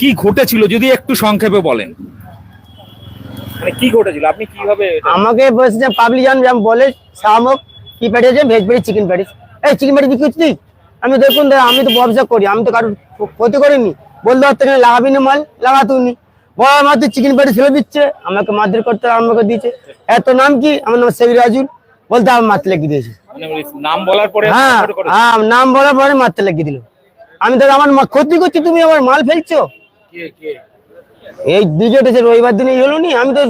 কি ঘটেছিল যদি একটু সংক্ষেপে বলেন? মানে কি ঘটেছিল? আপনি কীভাবে আমাকে বলছে পাবলিক জন যেমন বলে শামক কি পাঠিয়েছে ভেজ চিকেন প্যাটিস এই চিকেন বিক্রি করছিস আমি দেখুন দাদা, আমি তো ব্যবসা করি আমি তো কারোর ক্ষতি করিনি। বলতে পারতো এখানে লাগাবি না মাল লাগাতুনি বড় আমার তো চিকেন ফেলে দিচ্ছে আমাকে মারধর করতে আরম্ভ করে দিয়েছে। এত নাম কি? আমার নাম শেখ রাজুল বলতে আমার মারতে লেগে দিয়েছে। মানে নাম বলার পরে হ্যাঁ হ্যাঁ নাম বলার পরে মারতে লেগে দিল। আমি তো আমার মা- ক্ষতি করছি তুমি আমার মাল ফেলছো? এই বিজয় যে রবিবার দিনে হলো নি? আমি তো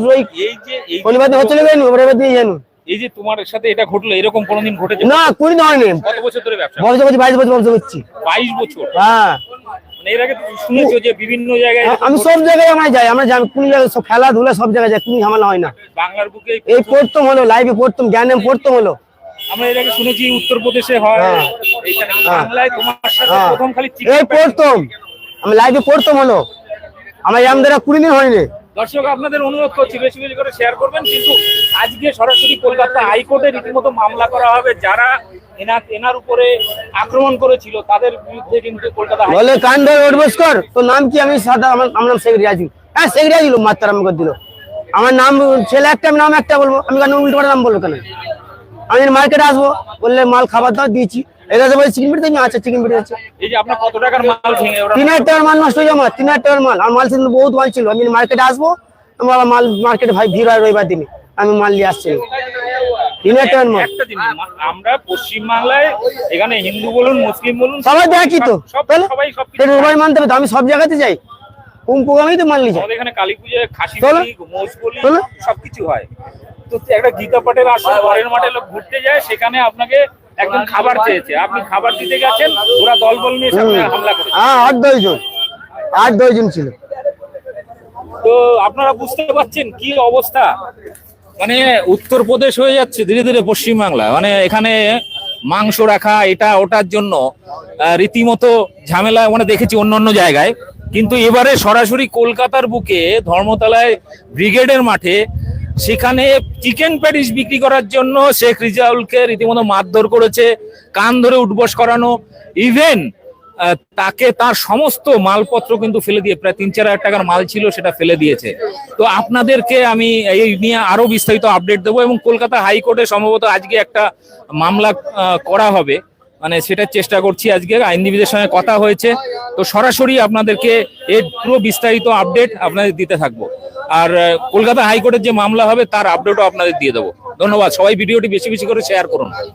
শনিবার দিন হচ্ছে লেগে রবিবার দিনে জানো। এই যে তোমার সাথে এটা ঘটলো এরকম কোনোদিন ঘটেছে? না কত বছর ধরে ব্যবসা? ব্যবসা করছি বাইশ বছর ব্যবসা করছি। বাইশ বছর? হ্যাঁ। মানে এর আগে শুনেছো যে বিভিন্ন জায়গায় আমি সব জায়গায় আমরা যাই আমরা জানি কোন জায়গায় সব খেলাধুলা সব জায়গায় যাই কোনো ঝামেলা হয় না। বাংলার বুকে এই পড়তাম হলো লাইভে পড়তাম জ্ঞানে পড়তাম হলো। আমরা এর আগে শুনেছি উত্তরপ্রদেশে হয় হ্যাঁ। এইখানে হ্যাঁ। বাংলায় তোমার সাথে প্রথম খালি এই পড়তাম আমি লাইভে পড়তাম হলো। আমার আমাদের কুড়ি দিন হয়নি। দর্শক আপনাদের অনুরোধ করছি বেশি বেশি করে শেয়ার করবেন কিন্তু আজকে সরাসরি কলকাতা হাইকোর্টে রীতিমতো মামলা করা হবে। যারা এনা এনার উপরে আক্রমণ করেছিল তাদের বিরুদ্ধে কিন্তু কলকাতা বলে কান ধরে নাম কি? আমি সাদা আমার আমার নাম শেখ রিয়াজু হ্যাঁ শেখ মাত্রা দিল। আমার নাম ছেলে একটা নাম একটা বলব। আমি কেন উল্টো নাম বলব কেন? আমি মার্কেটে আসব বললে মাল খাবার দাও দিয়েছি। এটা তো চিকেন পিঠে আচ্ছা চিকেন পিঠে আছে। এই যে আপনার কত টাকার মাল ভেঙে ওরা তিন হাজার টাকার মাল নষ্ট হয়ে আমার তিন হাজার টাকার মাল। আর মাল ছিল বহুত মাল ছিল। আমি মার্কেটে আসব আমার মাল মার্কেটে ভাই ভিড় হয় রবিবার দিনে। আমি মাল নিয়ে আসছি। আমরা পশ্চিম বাংলায় এখানে হিন্দু বলুন মুসলিম বলুন সবাই দেখি তো। সব সবাই মানতে হবে আমি সব জায়গাতে যাই। তো মাল নিয়ে যাই। এখানে কালী পুজোয় খাসি সবকিছু হয়। তো একটা গীতা পাটের আসলে ঘরের মাঠে লোক ঘুরতে যায় সেখানে আপনাকে একজন খাবার চেয়েছে। আপনি খাবার দিতে গেছেন ওরা দল বল নিয়ে সামনে হামলা করেছে। হ্যাঁ আট দশজন আট দশজন ছিল। তো আপনারা বুঝতে পারছেন কি অবস্থা? মানে উত্তরপ্রদেশ হয়ে যাচ্ছে ধীরে ধীরে পশ্চিমবাংলা মানে এখানে মাংস রাখা এটা ওটার জন্য রীতিমতো ঝামেলা মানে দেখেছি অন্য অন্য জায়গায়। কিন্তু এবারে সরাসরি কলকাতার বুকে ধর্মতলায় ব্রিগেডের মাঠে সেখানে চিকেন প্যাটিস বিক্রি করার জন্য শেখ রিজাউলকে রীতিমতো মারধর করেছে, কান ধরে উঠবস করানো ইভেন তাকে তার সমস্ত মালপত্র কিন্তু ফেলে দিয়ে, প্রায় তিন চার হাজার টাকার মাল ছিল সেটা ফেলে দিয়েছে। তো আপনাদেরকে আমি এই নিয়ে আরও বিস্তারিত আপডেট দেবো এবং কলকাতা হাইকোর্টে সম্ভবত আজকে একটা মামলা করা হবে। মানে সেটার চেষ্টা করছি আজকে, আইনজীবীদের সঙ্গে কথা হয়েছে। তো সরাসরি আপনাদেরকে এর পুরো বিস্তারিত আপডেট আপনাদের দিতে থাকব। আর কলকাতা হাইকোর্টের যে মামলা হবে তার আপডেটও আপনাদের দিয়ে দেবো। ধন্যবাদ। সবাই ভিডিওটি বেশি বেশি করে শেয়ার করুন।